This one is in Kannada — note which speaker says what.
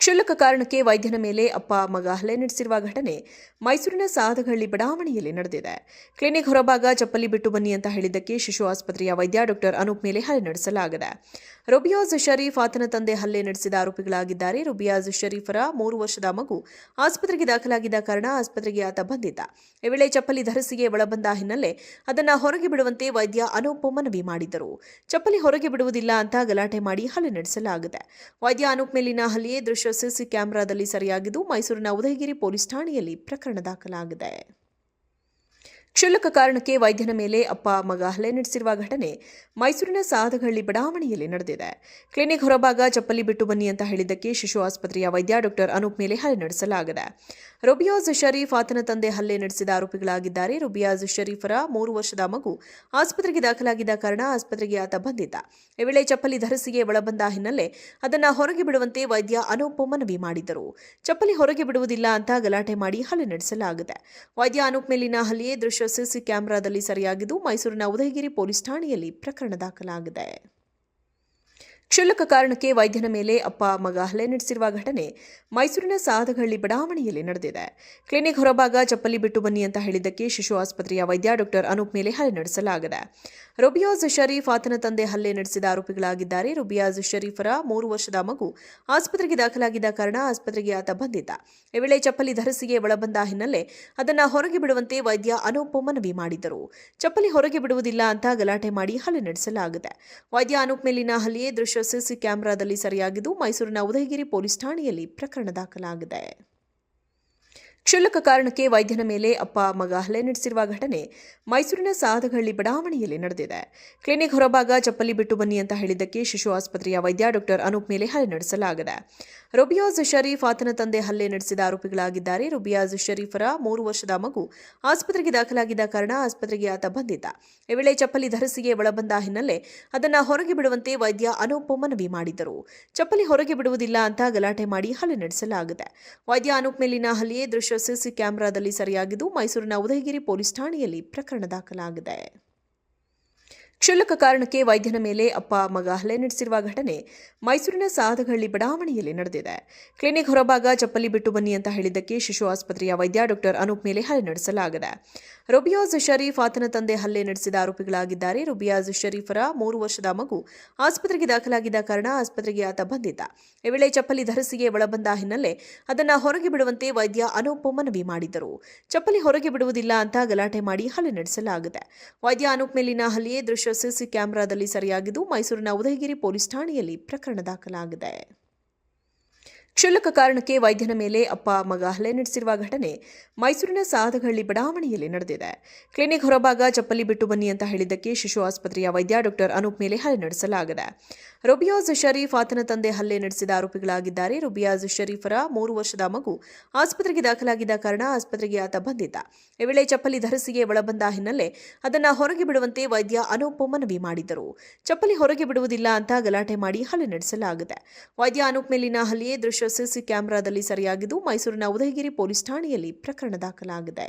Speaker 1: ಕ್ಷುಲ್ಲಕ ಕಾರಣಕ್ಕೆ ವೈದ್ಯನ ಮೇಲೆ ಅಪ್ಪ ಮಗ ಹಲ್ಲೆ ನಡೆಸಿರುವ ಘಟನೆ ಮೈಸೂರಿನ ಸಾದಗಹಳ್ಳಿ ಬಡಾವಣೆಯಲ್ಲಿ ನಡೆದಿದೆ. ಕ್ಲಿನಿಕ್ ಹೊರಭಾಗ ಚಪ್ಪಲಿ ಬಿಟ್ಟು ಬನ್ನಿ ಅಂತ ಹೇಳಿದ್ದಕ್ಕೆ ಶಿಶು ಆಸ್ಪತ್ರೆಯ ವೈದ್ಯ ಡಾಕ್ಟರ್ ಅನೂಪ್ ಮೇಲೆ ಹಲ್ಲೆ ನಡೆಸಲಾಗಿದೆ. ರುಬಿಯಾಜ್ ಶರೀಫ್ ಆತನ ತಂದೆ ಹಲ್ಲೆ ನಡೆಸಿದ ಆರೋಪಿಗಳಾಗಿದ್ದಾರೆ. ರುಬಿಯಾಜ್ ಶರೀಫರ ಮೂರು ವರ್ಷದ ಮಗು ಆಸ್ಪತ್ರೆಗೆ ದಾಖಲಾಗಿದ್ದ ಕಾರಣ ಆಸ್ಪತ್ರೆಗೆ ಆತ ಬಂದಿದ್ದ. ಈ ವೇಳೆ ಚಪ್ಪಲಿ ಧರಿಸಿಗೆ ಒಳಬಂದ ಹಿನ್ನೆಲೆ ಅದನ್ನು ಹೊರಗೆ ಬಿಡುವಂತೆ ವೈದ್ಯ ಅನೂಪ್ ಮನವಿ ಮಾಡಿದ್ದರು. ಚಪ್ಪಲಿ ಹೊರಗೆ ಬಿಡುವುದಿಲ್ಲ ಅಂತ ಗಲಾಟೆ ಮಾಡಿ ಹಲ್ಲೆ ನಡೆಸಲಾಗಿದೆ. ವೈದ್ಯ ಅನೂಪ್ ಮೇಲಿನ ಹಲ್ಲೆಯೇ ದೃಶ್ಯ ಸಿಸಿ ಕ್ಯಾಮೆರಾದಲ್ಲಿ ಸರಿಯಾಗಿದ್ದು ಮೈಸೂರಿನ ಉದಯಗಿರಿ ಪೊಲೀಸ್ ಠಾಣೆಯಲ್ಲಿ ಪ್ರಕರಣ ದಾಖಲಾಗಿದೆ. ಕ್ಷುಲ್ಲಕ ಕಾರಣಕ್ಕೆ ವೈದ್ಯನ ಮೇಲೆ ಅಪ್ಪ, ಮಗ ಹಲ್ಲೆ ನಡೆಸಿರುವ ಘಟನೆ ಮೈಸೂರಿನ ಸಾಧಗಳ್ಳಿ ಬಡಾವಣೆಯಲ್ಲಿ ನಡೆದಿದೆ. ಕ್ಲಿನಿಕ್ ಹೊರಭಾಗ ಚಪ್ಪಲಿ ಬಿಟ್ಟು ಬನ್ನಿ ಅಂತ ಹೇಳಿದ್ದಕ್ಕೆ ಶಿಶು ಆಸ್ಪತ್ರೆಯ ವೈದ್ಯ ಡಾಕ್ಟರ್ ಅನೂಪ್ ಮೇಲೆ ಹಲ್ಲೆ ನಡೆಸಲಾಗಿದೆ. ರುಬಿಯಾಜ್ ಶರೀಫ್ ಆತನ ತಂದೆ ಹಲ್ಲೆ ನಡೆಸಿದ ಆರೋಪಿಗಳಾಗಿದ್ದಾರೆ. ರುಬಿಯಾಜ್ ಶರೀಫರ ಮೂರು ವರ್ಷದ ಮಗು ಆಸ್ಪತ್ರೆಗೆ ದಾಖಲಾಗಿದ್ದ ಕಾರಣ ಆಸ್ಪತ್ರೆಗೆ ಆತ ಬಂದಿದ್ದ. ಈ ವೇಳೆ ಚಪ್ಪಲಿ ಧರಿಸಿಗೆ ಒಳಬಂದ ಹಿನ್ನೆಲೆ ಅದನ್ನು ಹೊರಗೆ ಬಿಡುವಂತೆ ವೈದ್ಯ ಅನೂಪ್ ಮನವಿ ಮಾಡಿದ್ದರು. ಚಪ್ಪಲಿ ಹೊರಗೆ ಬಿಡುವುದಿಲ್ಲ ಅಂತ ಗಲಾಟೆ ಮಾಡಿ ಹಲ್ಲೆ ನಡೆಸಲಾಗಿದೆ. ವೈದ್ಯ ಅನೂಪ್ ಮೇಲಿನ ಹಲ್ಲೆಯೇ ದೃಶ್ಯ ಸಿಸಿ ಕ್ಯಾಮೆರಾದಲ್ಲಿ ಸರಿಯಾಗಿದ್ದು ಮೈಸೂರಿನ ಉದಯಗಿರಿ ಪೊಲೀಸ್ ಠಾಣೆಯಲ್ಲಿ ಪ್ರಕರಣ ದಾಖಲಾಗಿದೆ. ಕ್ಷುಲ್ಲಕ ಕಾರಣಕ್ಕೆ ವೈದ್ಯನ ಮೇಲೆ ಅಪ್ಪ ಮಗ ಹಲ್ಲೆ ನಡೆಸಿರುವ ಘಟನೆ ಮೈಸೂರಿನ ಸಾಧಗಳ್ಳಿ ಬಡಾವಣೆಯಲ್ಲಿ ನಡೆದಿದೆ. ಕ್ಲಿನಿಕ್ ಹೊರಭಾಗ ಚಪ್ಪಲಿ ಬಿಟ್ಟು ಬನ್ನಿ ಅಂತ ಹೇಳಿದ್ದಕ್ಕೆ ಶಿಶು ಆಸ್ಪತ್ರೆಯ ವೈದ್ಯ ಡಾಕ್ಟರ್ ಅನೂಪ್ ಮೇಲೆ ಹಲ್ಲೆ ನಡೆಸಲಾಗಿದೆ. ರುಬಿಯಾಜ್ ಶರೀಫ್ ಆತನ ತಂದೆ ಹಲ್ಲೆ ನಡೆಸಿದ ಆರೋಪಿಗಳಾಗಿದ್ದಾರೆ. ರುಬಿಯಾಜ್ ಶರೀಫರ ಮೂರು ವರ್ಷದ ಮಗು ಆಸ್ಪತ್ರೆಗೆ ದಾಖಲಾಗಿದ್ದ ಕಾರಣ ಆಸ್ಪತ್ರೆಗೆ ಆತ ಬಂದಿದ್ದ. ಈ ವೇಳೆ ಚಪ್ಪಲಿ ಧರಿಸಿಗೆ ಒಳಬಂದ ಹಿನ್ನೆಲೆ ಅದನ್ನು ಹೊರಗೆ ಬಿಡುವಂತೆ ವೈದ್ಯ ಅನೂಪ್ ಮನವಿ ಮಾಡಿದರು ಚಪ್ಪಲಿ ಹೊರಗೆ ಬಿಡುವುದಿಲ್ಲ ಅಂತ ಗಲಾಟೆ ಮಾಡಿ ಹಲ್ಲೆ ನಡೆಸಲಾಗಿದೆ. ವೈದ್ಯ ಅನೂಪ್ ಮೇಲಿನ ಹಲ್ಲೆಯೇ ದೃಶ್ಯ ಸಿಸಿ ಕ್ಯಾಮೆರಾದಲ್ಲಿ ಸರಿಯಾಗಿದ್ದು ಮೈಸೂರಿನ ಉದಯಗಿರಿ ಪೊಲೀಸ್ ಠಾಣೆಯಲ್ಲಿ ಪ್ರಕರಣ ದಾಖಲಾಗಿದೆ. ಕ್ಷುಲ್ಲಕ ಕಾರಣಕ್ಕೆ ವೈದ್ಯನ ಮೇಲೆ ಅಪ್ಪ, ಮಗ ಹಲ್ಲೆ ನಡೆಸಿರುವ ಘಟನೆ ಮೈಸೂರಿನ ಸಾಧಗಹಳ್ಳಿ ಬಡಾವಣೆಯಲ್ಲಿ ನಡೆದಿದೆ. ಕ್ಲಿನಿಕ್ ಹೊರಭಾಗ ಚಪ್ಪಲಿ ಬಿಟ್ಟು ಬನ್ನಿ ಅಂತ ಹೇಳಿದ್ದಕ್ಕೆ ಶಿಶು ಆಸ್ಪತ್ರೆಯ ವೈದ್ಯ ಡಾಕ್ಟರ್ ಅನೂಪ್ ಮೇಲೆ ಹಲ್ಲೆ ನಡೆಸಲಾಗಿದೆ. ರುಬಿಯಾಜ್ ಶರೀಫ್ ಆತನ ತಂದೆ ಹಲ್ಲೆ ನಡೆಸಿದ ಆರೋಪಿಗಳಾಗಿದ್ದಾರೆ. ರುಬಿಯಾಜ್ ಶರೀಫರ ಮೂರು ವರ್ಷದ ಮಗು ಆಸ್ಪತ್ರೆಗೆ ದಾಖಲಾಗಿದ್ದ ಕಾರಣ ಆಸ್ಪತ್ರೆಗೆ ಆತ ಬಂದಿದ್ದ. ಈ ವೇಳೆ ಚಪ್ಪಲಿ ಧರಿಸಿಗೆ ಒಳಬಂದ ಹಿನ್ನೆಲೆ ಅದನ್ನು ಹೊರಗೆ ಬಿಡುವಂತೆ ವೈದ್ಯ ಅನೂಪ್ ಮನವಿ ಮಾಡಿದ್ದರು. ಚಪ್ಪಲಿ ಹೊರಗೆ ಬಿಡುವುದಿಲ್ಲ ಅಂತ ಗಲಾಟೆ ಮಾಡಿ ಹಲ್ಲೆ ನಡೆಸಲಾಗಿದೆ. ವೈದ್ಯ ಅನೂಪ್ ಮೇಲಿನ ಹಲ್ಲೆಯೇ ದೃಶ್ಯ ಸಿಸಿ ಕ್ಯಾಮೆರಾದಲ್ಲಿ ಸರಿಯಾಗಿದ್ದು ಮೈಸೂರಿನ ಉದಯಗಿರಿ ಪೊಲೀಸ್ ಠಾಣೆಯಲ್ಲಿ ಪ್ರಕರಣ ದಾಖಲಾಗಿದೆ. ಕ್ಷುಲ್ಲಕ ಕಾರಣಕ್ಕೆ ವೈದ್ಯನ ಮೇಲೆ ಅಪ್ಪ ಮಗ ಹಲ್ಲೆ ನಡೆಸಿರುವ ಘಟನೆ ಮೈಸೂರಿನ ಸಾಧಗಳ್ಳಿ ಬಡಾವಣೆಯಲ್ಲಿ ನಡೆದಿದೆ. ಕ್ಲಿನಿಕ್ ಹೊರಭಾಗ ಚಪ್ಪಲಿ ಬಿಟ್ಟು ಬನ್ನಿ ಅಂತ ಹೇಳಿದ್ದಕ್ಕೆ ಶಿಶು ಆಸ್ಪತ್ರೆಯ ವೈದ್ಯ ಡಾಕ್ಟರ್ ಅನೂಪ್ ಮೇಲೆ ಹಲ್ಲೆ ನಡೆಸಲಾಗಿದೆ. ರುಬಿಯಾಜ್ ಶರೀಫ್ ಆತನ ತಂದೆ ಹಲ್ಲೆ ನಡೆಸಿದ ಆರೋಪಿಗಳಾಗಿದ್ದಾರೆ. ರುಬಿಯಾಜ್ ಶರೀಫರ ಮೂರು ವರ್ಷದ ಮಗು ಆಸ್ಪತ್ರೆಗೆ ದಾಖಲಾಗಿದ್ದ ಕಾರಣ ಆಸ್ಪತ್ರೆಗೆ ಆತ ಬಂದಿದ್ದ. ಈ ವೇಳೆ ಚಪ್ಪಲಿ ಧರಿಸಿಗೆ ಒಳಬಂದ ಹಿನ್ನೆಲೆ ಅದನ್ನು ಹೊರಗೆ ಬಿಡುವಂತೆ ವೈದ್ಯ ಅನೂಪ್ ಮನವಿ ಮಾಡಿದರು ಚಪ್ಪಲಿ ಹೊರಗೆ ಬಿಡುವುದಿಲ್ಲ ಅಂತ ಗಲಾಟೆ ಮಾಡಿ ಹಲ್ಲೆ ನಡೆಸಲಾಗಿದೆ. ವೈದ್ಯ ಅನೂಪ್ ಮೇಲಿನ ಹಲ್ಲೆಯೇ ದೃಶ್ಯ ಸಿಸಿ ಕ್ಯಾಮೆರಾದಲ್ಲಿ ಸರಿಯಾಗಿದ್ದು ಮೈಸೂರಿನ ಉದಯಗಿರಿ ಪೊಲೀಸ್ ಠಾಣೆಯಲ್ಲಿ ಪ್ರಕರಣ ದಾಖಲಾಗಿದೆ. ಕ್ಷುಲ್ಲಕ ಕಾರಣಕ್ಕೆ ವೈದ್ಯನ ಮೇಲೆ ಅಪ್ಪ ಮಗ ಹಲ್ಲೆ ನಡೆಸಿರುವ ಘಟನೆ ಮೈಸೂರಿನ ಸಾಧಗಹಳ್ಳಿ ಬಡಾವಣೆಯಲ್ಲಿ ನಡೆದಿದೆ. ಕ್ಲಿನಿಕ್ ಹೊರಭಾಗ ಚಪ್ಪಲಿ ಬಿಟ್ಟು ಬನ್ನಿ ಅಂತ ಹೇಳಿದ್ದಕ್ಕೆ ಶಿಶು ಆಸ್ಪತ್ರೆಯ ವೈದ್ಯ ಡಾಕ್ಟರ್ ಅನೂಪ್ ಮೇಲೆ ಹಲ್ಲೆ ನಡೆಸಲಾಗಿದೆ. ರುಬಿಯಾಜ್ ಶರೀಫ್ ಆತನ ತಂದೆ ಹಲ್ಲೆ ನಡೆಸಿದ ಆರೋಪಿಗಳಾಗಿದ್ದಾರೆ. ರುಬಿಯಾಜ್ ಶರೀಫರ ಮೂರು ವರ್ಷದ ಮಗು ಆಸ್ಪತ್ರೆಗೆ ದಾಖಲಾಗಿದ್ದ ಕಾರಣ ಆಸ್ಪತ್ರೆಗೆ ಆತ ಬಂದಿದ್ದ. ಈ ವೇಳೆ ಚಪ್ಪಲಿ ಧರಿಸಿಗೆ ಒಳಬಂದ ಹಿನ್ನೆಲೆ ಅದನ್ನು ಹೊರಗೆ ಬಿಡುವಂತೆ ವೈದ್ಯ ಅನೂಪ್ ಮನವಿ ಮಾಡಿದ್ದರು. ಚಪ್ಪಲಿ ಹೊರಗೆ ಬಿಡುವುದಿಲ್ಲ ಅಂತ ಗಲಾಟೆ ಮಾಡಿ ಹಲ್ಲೆ ನಡೆಸಲಾಗಿದೆ. ವೈದ್ಯ ಅನೂಪ್ ಮೇಲಿನ ಹಲ್ಲೆಯೇ ಸಿಸಿ ಕ್ಯಾಮೆರಾದಲ್ಲಿ ಸರಿಯಾಗಿದ್ದು ಮೈಸೂರಿನ ಉದಯಗಿರಿ ಪೊಲೀಸ್ ಠಾಣೆಯಲ್ಲಿ ಪ್ರಕರಣ ದಾಖಲಾಗಿದೆ.